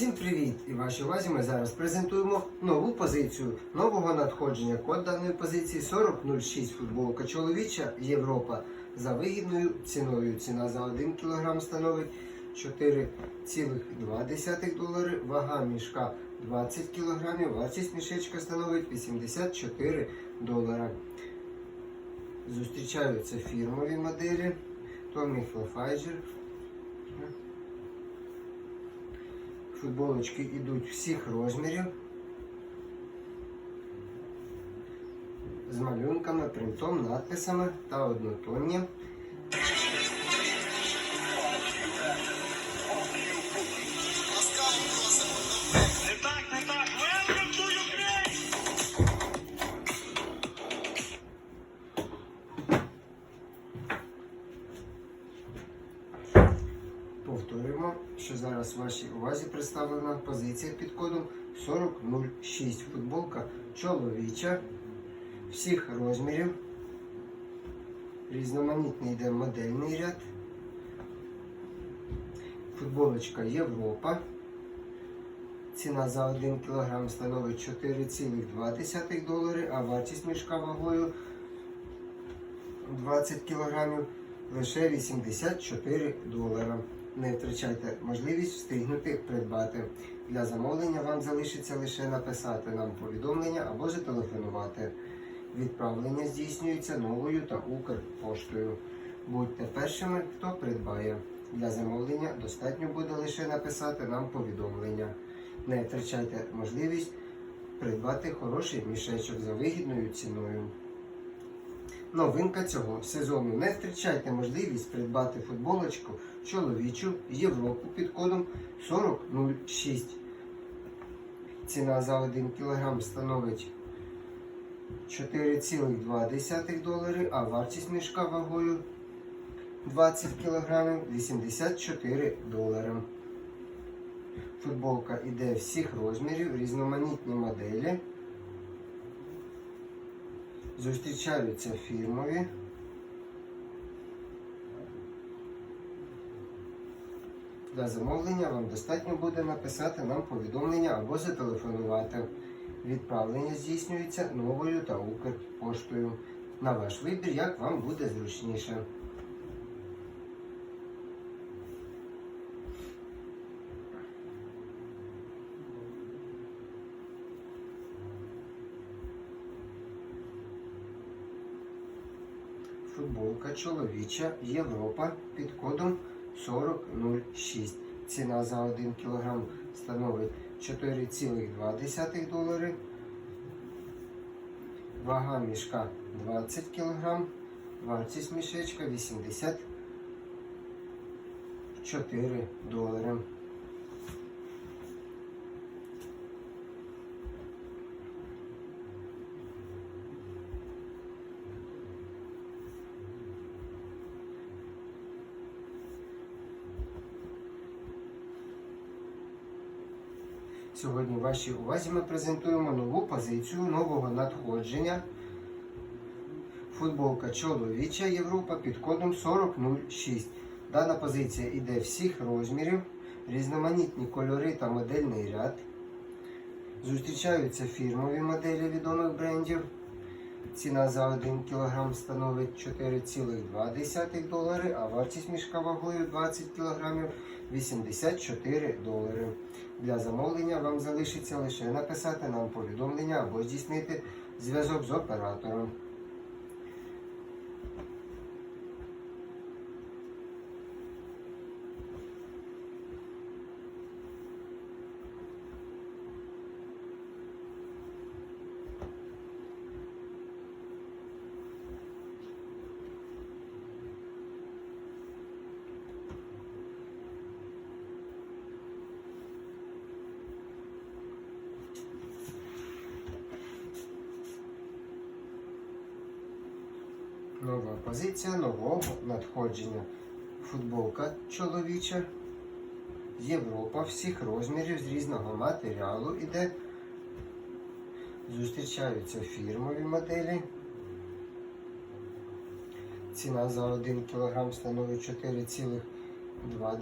Всім привіт! І вашій увазі ми зараз презентуємо нову позицію нового надходження. Код даної позиції 4006 футболка чоловіча Європа за вигідною ціною. Ціна за 1 кг становить 4,2 долари, вага мішка 20 кг, вартість мішечка становить 84 долара. Зустрічаються фірмові моделі Tommy Hilfiger. Футболочки йдуть всіх розмірів. З малюнками, принтом, надписами та однотонні. Що зараз вашій увазі представлена позиція під кодом 4006. Футболка чоловіча всіх розмірів. Різноманітний йде модельний ряд. Футболочка Європа. Ціна за 1 кг становить 4,2 долари, а вартість мішка вагою 20 кг лише 84 долара. Не втрачайте можливість встигнути придбати. Для замовлення вам залишиться лише написати нам повідомлення або зателефонувати. Відправлення здійснюється новою та Укрпоштою. Будьте першими, хто придбає. Для замовлення достатньо буде лише написати нам повідомлення. Не втрачайте можливість придбати хороший мішечок за вигідною ціною. Новинка цього сезону. Не втрачайте можливість придбати футболочку чоловічу Європу під кодом 4006. Ціна за 1 кг становить 4,2 долари, а вартість мішка вагою 20 кг 84 долари. Футболка іде всіх розмірів, різноманітні моделі. Зустрічаються фірмові. Для замовлення вам достатньо буде написати нам повідомлення або зателефонувати. Відправлення здійснюється новою та Укрпоштою. На ваш вибір, як вам буде зручніше. Футболка чоловіча Європа під кодом 4006. Ціна за 1 кг становить 4,2 долари. Вага мішка 20 кг. Вартість мішечка 84 долари. Сьогодні вашій увазі ми презентуємо нову позицію нового надходження. Футболка чоловіча Європа під кодом 4006. Дана позиція йде всіх розмірів, різноманітні кольори та модельний ряд. Зустрічаються фірмові моделі відомих брендів. Ціна за 1 кг становить 4,2 долари, а вартість мішка вагою 20 кг 84 долари. Для замовлення вам залишиться лише написати нам повідомлення або здійснити зв'язок з оператором. Нова позиція нового надходження. Футболка чоловіча. Європа всіх розмірів з різного матеріалу іде. Зустрічаються фірмові моделі. Ціна за 1 кг становить 4,2